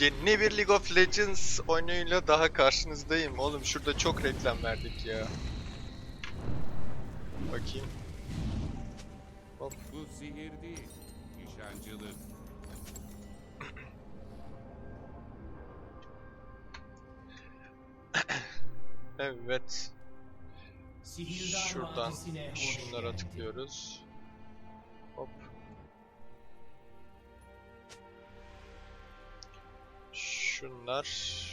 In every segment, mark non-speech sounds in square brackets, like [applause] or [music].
Yeni bir League of Legends oyunuyla daha karşınızdayım. Oğlum şurada çok reklam verdik ya. Bakayım. Bu sihir değil, nişancılık. Evet. Şuradan şunlara tıklıyoruz. Şunlar,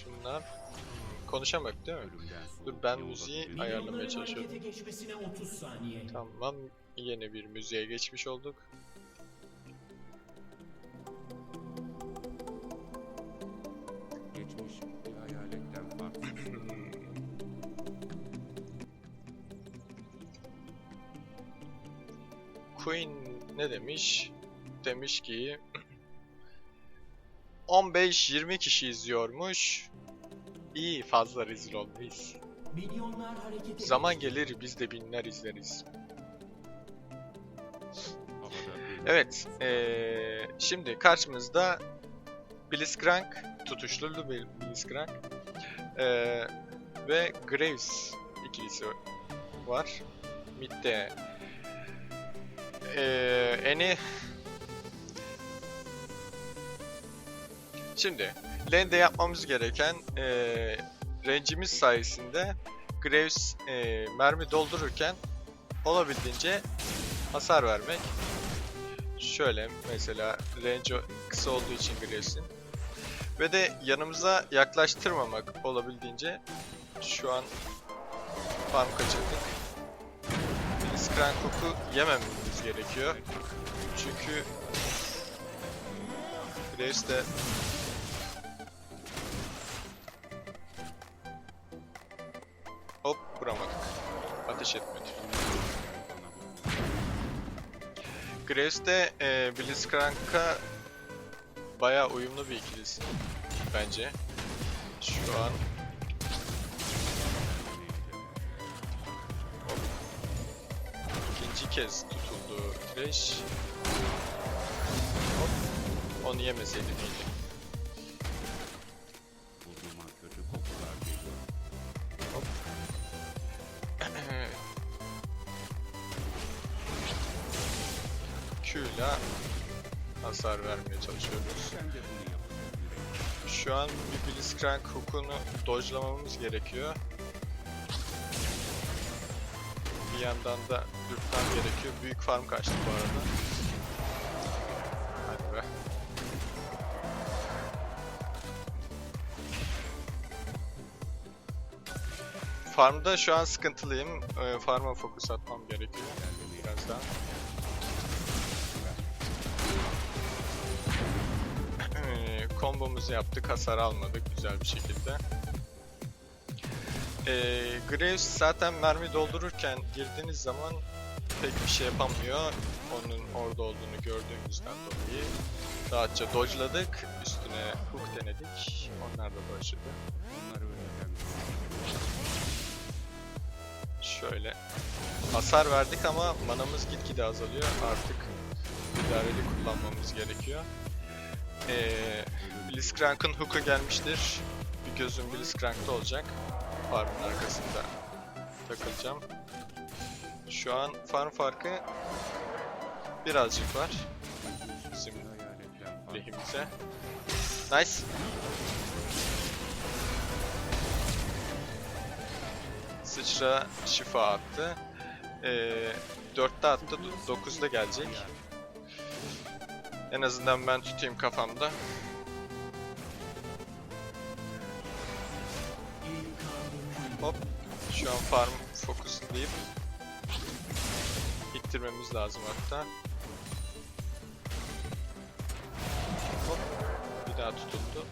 şunlar. Hmm, Konuşamak değil mi? Ölümden Dur ben müziği ayarlamaya çalışıyorum. harekete geçmesine 30 saniye. Tamam. Yeni bir müziğe geçmiş olduk. Geçmiş bir hayaletten. Queen ne demiş? Demiş ki 15-20 kişi izliyormuş. İyi fazla rezil olmayız. Zaman gelir biz de binler izleriz. Evet, eee, şimdi karşımızda Blitzcrank, tutuşturulu bir Blitzcrank eee, ve Graves ikilisi var. Mid'de eee Eni Şimdi lane'de yapmamız gereken eee range'imiz sayesinde Graves eee, mermi doldururken olabildiğince hasar vermek. Şöyle mesela range kısa olduğu için Graves'in. Ve de yanımıza yaklaştırmamak olabildiğince şu an farm kaçırdık. Blitzcrank koku yemememiz gerekiyor. Çünkü Graves de Hop vuramadık. Ateş etmedi. Graves de e, Blitzcrank'a bayağı uyumlu bir ikilisi bence. Şu an ikinci kez tutuldu Thresh. Hop. Onu yemeseydi iyiydi. İle hasar vermeye çalışıyoruz. Şu an bir Blitzcrank hook'unu dodge'lamamız gerekiyor. Bir yandan da dürtmem gerekiyor. Büyük farm kaçtı bu arada. Hadi be. Farmda şu an sıkıntılıyım. Ee, Farm'a fokus atmam gerekiyor. Biraz daha. Kombomuzu yaptık, hasar almadık güzel bir şekilde. Ee, Graves zaten mermi doldururken girdiğiniz zaman pek bir şey yapamıyor. Onun orada olduğunu gördüğümüzden dolayı rahatça dodge'ladık. Üstüne hook denedik. Onlar da ölümden Şöyle hasar verdik ama manamız gitgide azalıyor. Artık idareli kullanmamız gerekiyor. Ee, Blitzcrank'ın hook'u gelmiştir. Bir gözüm Blitzcrank'ta olacak. Farmın arkasında takılacağım. Şu an farm farkı birazcık var. Bizim lehimize. Nice. Sıçra şifa attı. Ee, 4'te attı, 9'da gelecek. En azından ben tutayım kafamda. Hop. Şu an farm fokuslayıp ittirmemiz lazım hatta. Hop. Bir daha tutuldu.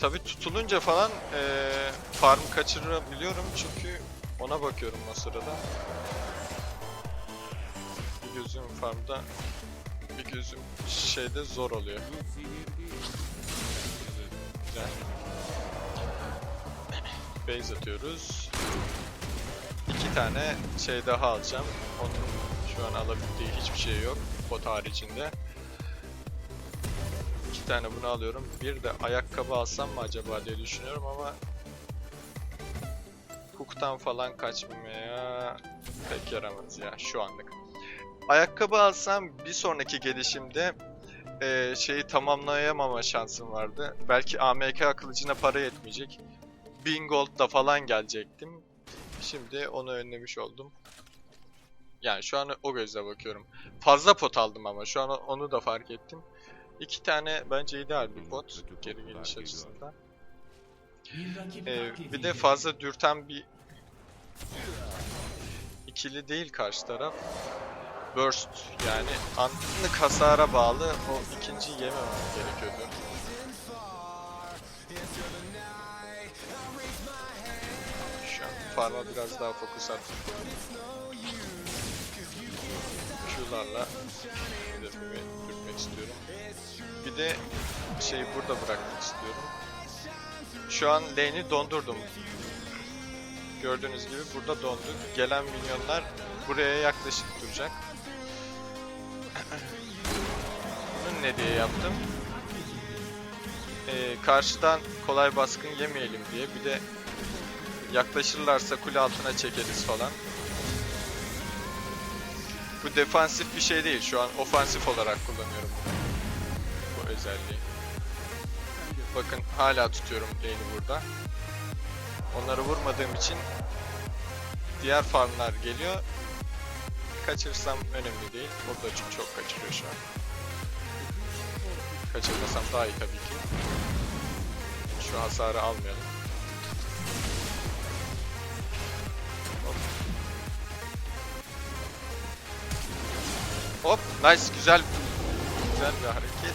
Tabi tutulunca falan eee farm kaçırabiliyorum çünkü ona bakıyorum o sırada. Bir gözüm farmda, bir gözüm şeyde zor oluyor. Güzel. Base atıyoruz. İki tane şey daha alacağım. Onun şu an alabildiği hiçbir şey yok. Bot haricinde. İki tane bunu alıyorum. Bir de ayakkabı alsam mı acaba diye düşünüyorum ama Hook'tan falan kaçmaya pek yaramaz ya şu anlık. Ayakkabı alsam bir sonraki gelişimde eee, şeyi tamamlayamama şansım vardı. Belki AMK kılıcına para yetmeyecek. 1000 gold'da falan gelecektim. Şimdi onu önlemiş oldum. Yani şu an o gözle bakıyorum. Fazla pot aldım ama şu an onu da fark ettim. İki tane bence ideal bir pot geri geliş açısından. Ee, bir de fazla dürten bir ikili değil karşı taraf. Burst yani anlık hasara bağlı o ikinci yememem gerekiyordu. Farma biraz daha fokus attım. Q'larla hedefimi dürtmek istiyorum. Bir de şey burada bırakmak istiyorum. Şu an lane'i dondurdum. Gördüğünüz gibi burada donduk. Gelen minyonlar buraya yaklaşık duracak. Bunu ne diye yaptım? Ee, karşıdan kolay baskın yemeyelim diye bir de yaklaşırlarsa kule altına çekeriz falan. Bu defansif bir şey değil. Şu an ofansif olarak kullanıyorum. Bu özelliği. Bakın hala tutuyorum lane'i burada. Onları vurmadığım için diğer farmlar geliyor. Kaçırsam önemli değil. Burada çünkü çok kaçırıyor şu an. Kaçırmasam daha iyi tabii ki. Şu hasarı almayalım. Hop, nice, güzel. Güzel bir hareket.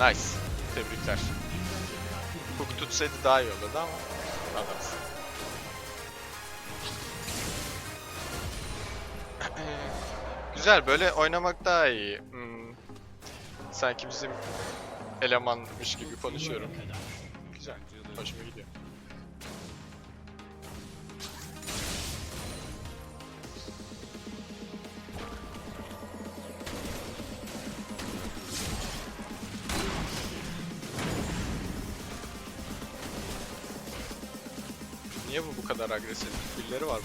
Nice. Tebrikler. Hook tutsaydı daha iyi olurdu ama adamsın. [clears throat] Güzel böyle oynamak daha iyi. Hmm. Sanki bizim elemanmış gibi konuşuyorum. Güzel. Hoşuma gidiyor. Niye bu bu kadar agresif? Birileri var mı?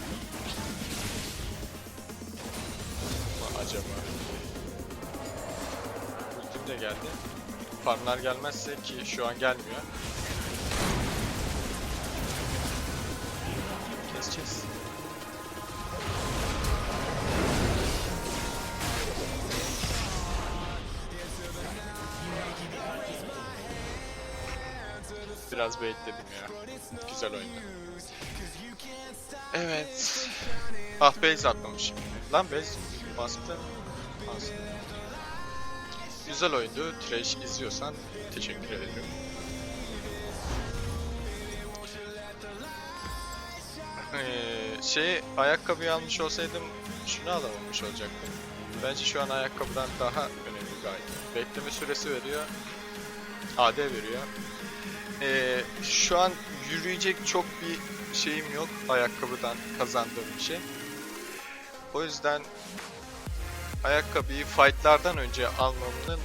Ama acaba? Ultim de geldi. Farmlar gelmezse ki şu an gelmiyor. Keseceğiz. Biraz baitledim ya. Güzel oyundu. Evet. Ah base atmamışım. Lan base bastı. Bastı. Güzel oyundu. Trash izliyorsan teşekkür ederim. Ee, şey ayakkabıyı almış olsaydım şunu alamamış olacaktım. Bence şu an ayakkabıdan daha önemli gayet. Bekleme süresi veriyor. AD veriyor. Ee, şu an yürüyecek çok bir şeyim yok ayakkabıdan kazandığım şey. O yüzden ayakkabıyı fightlardan önce almamın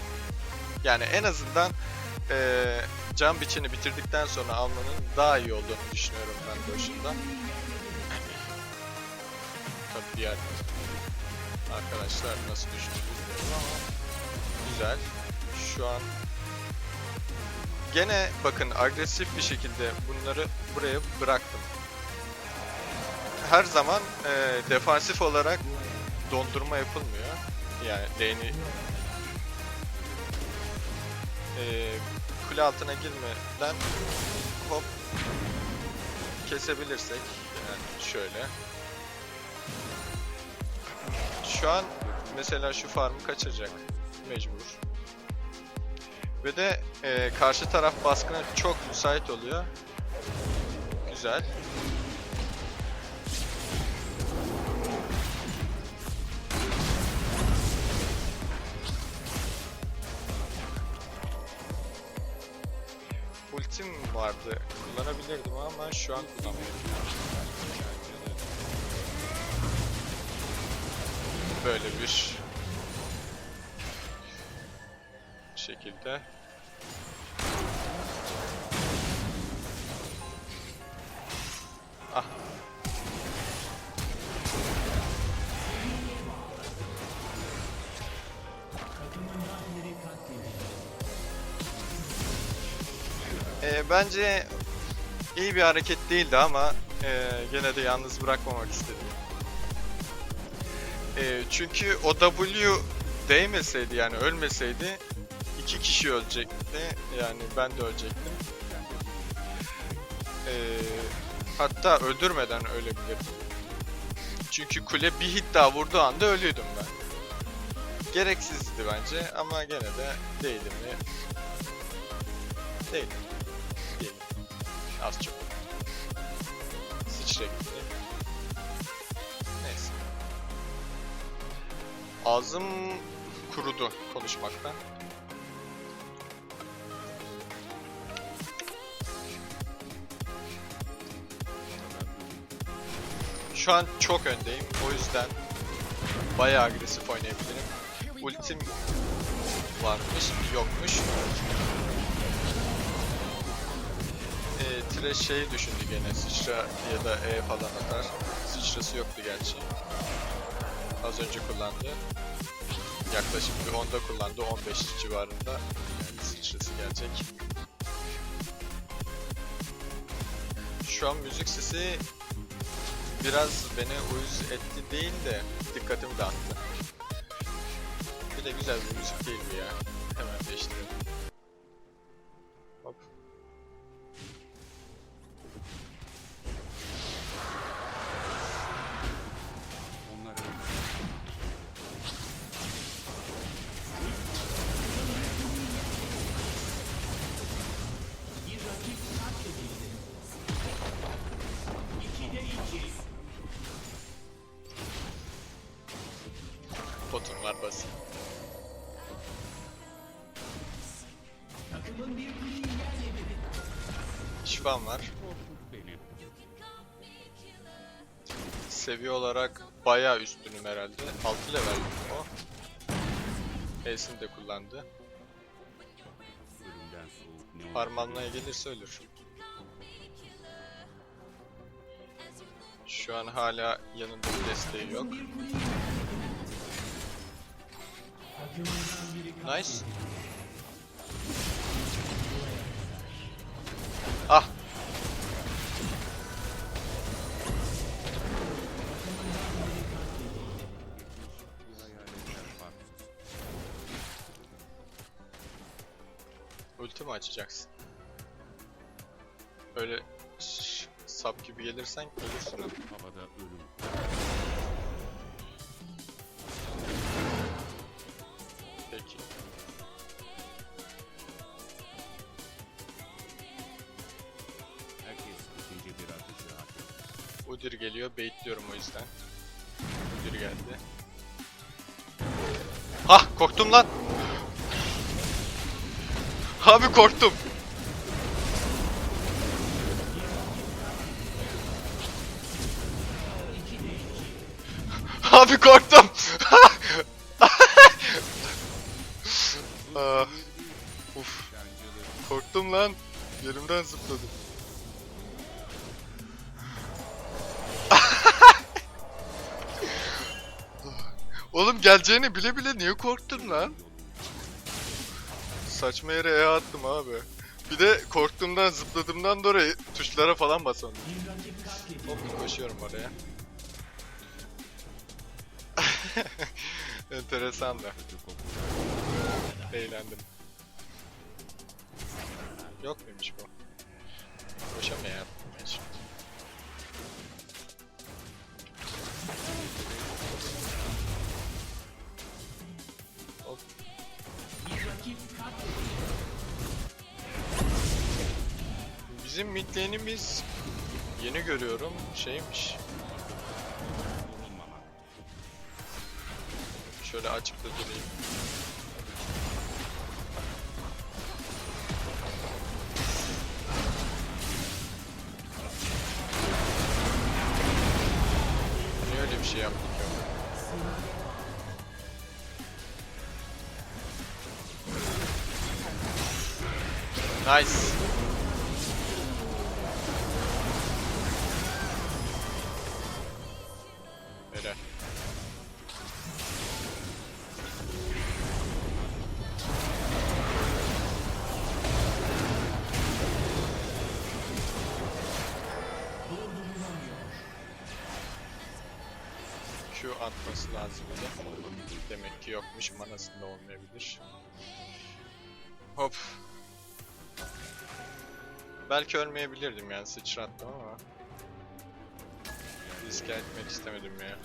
yani en azından eee can biçini bitirdikten sonra almanın daha iyi olduğunu düşünüyorum ben boşunda. Tabii diğer arkadaşlar nasıl bilmiyorum ama güzel. Şu an Gene bakın agresif bir şekilde bunları buraya bıraktım. Her zaman e, defansif olarak dondurma yapılmıyor. Yani lane'i e, kule altına girmeden hop kesebilirsek yani şöyle. Şu an mesela şu farmı kaçıracak mecbur. Ve de e, karşı taraf baskına çok müsait oluyor. Güzel. Ultim vardı. Kullanabilirdim ama şu an kullanmıyorum. Böyle bir şekilde. Ah. Ee, bence iyi bir hareket değildi ama ee, gene de yalnız bırakmamak istedim. Ee, çünkü o W değmeseydi yani ölmeseydi iki kişi ölecekti. Yani ben de ölecektim. Ee, hatta öldürmeden ölebilirdim. Çünkü kule bir hit daha vurduğu anda ölüydüm ben. Gereksizdi bence ama gene de değdi mi? Değil. Değil. Az çok. Sıçra gitti. Neyse. Ağzım kurudu konuşmaktan. Şu an çok öndeyim. O yüzden bayağı agresif oynayabilirim. Ultim varmış, yokmuş. Ee, Thresh şeyi düşündü gene sıçra ya da E falan atar. Sıçrası yoktu gerçi. Az önce kullandı. Yaklaşık bir 10'da kullandı. 15 civarında yani sıçrası gelecek. Şu an müzik sesi biraz beni uyuz etti değil de dikkatimi dağıttı. Bir de güzel bir müzik değil mi ya? Hemen değiştirelim. Şifam var. Seviye olarak bayağı üstünüm herhalde. 6 level o. Ace'ini de kullandı. Parmağına gelirse ölür. Şu an hala yanında bir desteği yok. Bir kuleyi Mi açacaksın? Öyle sap gibi gelirsen ölürsün. ama. Havada ölüm. Peki. Herkes ikinci bir atışı atıyor. Udyr geliyor, baitliyorum o yüzden. Udyr geldi. Ah korktum lan. Abi korktum. Abi korktum. Ah, Uf, korktum lan. Yerimden zıpladım. Oğlum geleceğini bile bile niye korktun lan? Saçma yere E attım abi. Bir de korktuğumdan zıpladığımdan dolayı tuşlara falan katledildi. Hop koşuyorum oraya. [laughs] Enteresan da. Eğlendim. Yok muymuş bu? Koşamıyor Bizim mid yeni görüyorum şeymiş. Şöyle açıkta durayım. Niye öyle bir şey yaptık ya? Nice. Atması lazımdı. Demek ki yokmuş. Manasında olmayabilir. Hop. Belki ölmeyebilirdim yani sıçrattım ama. Riske etmek istemedim ya.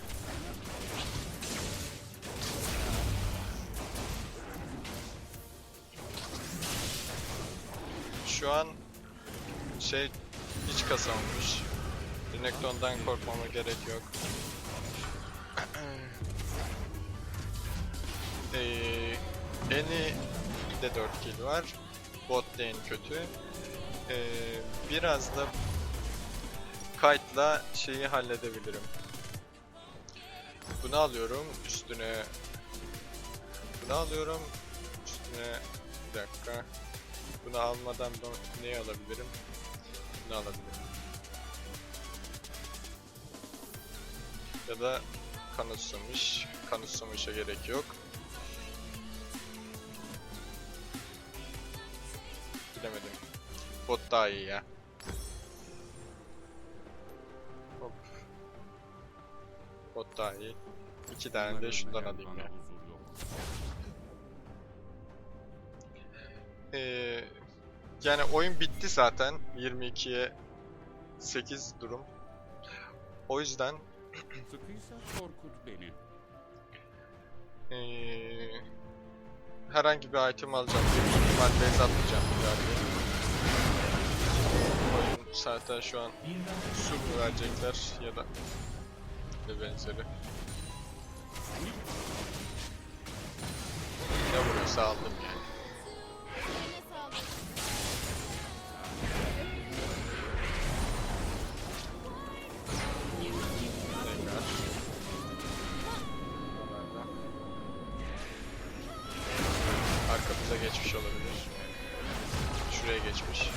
Şu an şey hiç kasamamış. Renekton'dan korkmama gerek yok. Eee Eni de 4 kill var. Bot lane kötü. Eee biraz da Kite'la şeyi halledebilirim. Bunu alıyorum üstüne bunu alıyorum üstüne bir dakika bunu almadan ben neyi alabilirim? Bunu alabilirim. Ya da kanı susamış. Kanı susamışa gerek yok. Bilemedim. Bot daha iyi ya. Hop. Bot daha iyi. İki tane de şundan alayım ya. Ee, yani oyun bitti zaten. 22'ye 8 durum. O yüzden Sıkıysa korkut beni. ee, herhangi bir item alacağım. İhtimal base diye. Oyun zaten şu an sur mu verecekler ya da ve benzeri. Ne vuruyorsa aldım yani. Geçmiş olabilir. Şuraya geçmiş.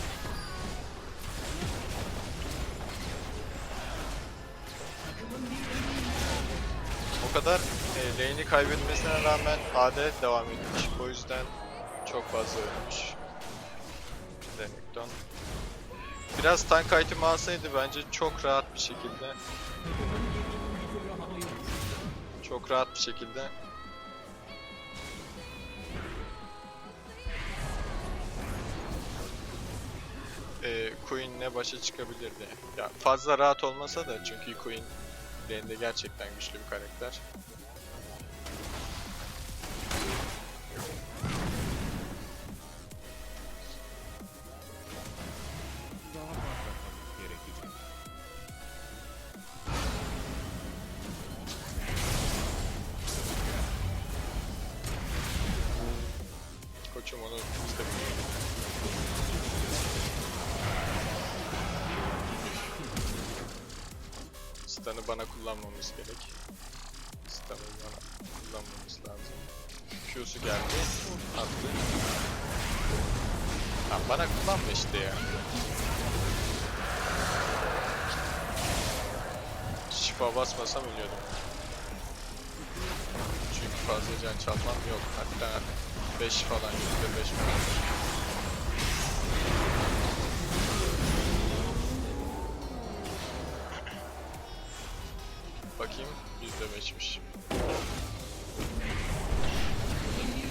O kadar e, lane'i kaybetmesine rağmen AD devam etmiş. O yüzden çok fazla ölmüş. Renekton. Biraz tank item alsaydı bence çok rahat bir şekilde çok rahat bir şekilde e, Queen'le başa çıkabilirdi. Ya fazla rahat olmasa da çünkü Queen lane'de gerçekten güçlü bir karakter. Koçum onu istemiyorum. Stun'ı bana kullanmamız gerek. Stun'ı bana kullanmamız lazım. Q'su geldi. Attı. Ha, bana kullanma işte ya. Şifa basmasam ölüyordum. Çünkü fazla can çalmam yok. Hatta 5 falan, yüzde 5 falan. Bakayım, yüzde 5'miş.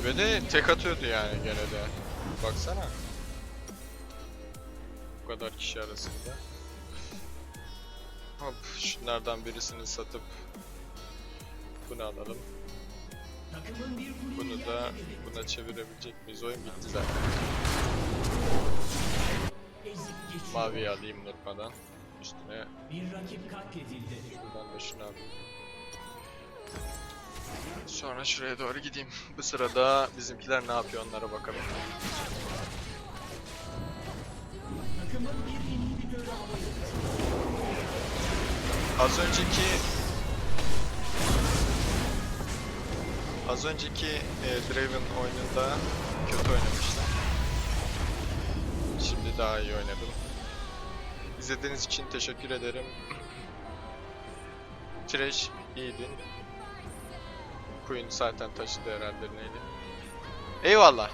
Ve de tek atıyordu yani gene de. Baksana. Bu kadar kişi arasında. [laughs] Hop, şunlardan birisini satıp bunu alalım. Bunu da buna çevirebilecek miyiz? Oyun bitti zaten. Maviyi alayım Nurpa'dan. Üstüne Bir rakip katledildi. Alayım. Sonra şuraya doğru gideyim. Bu sırada bizimkiler ne yapıyor onlara bakalım. Az önceki Az önceki e, Draven oyununda kötü oynamışlar. daha iyi oynadım. İzlediğiniz için teşekkür ederim. Trash iyiydin. Queen zaten taşıdı herhalde neydi. Eyvallah.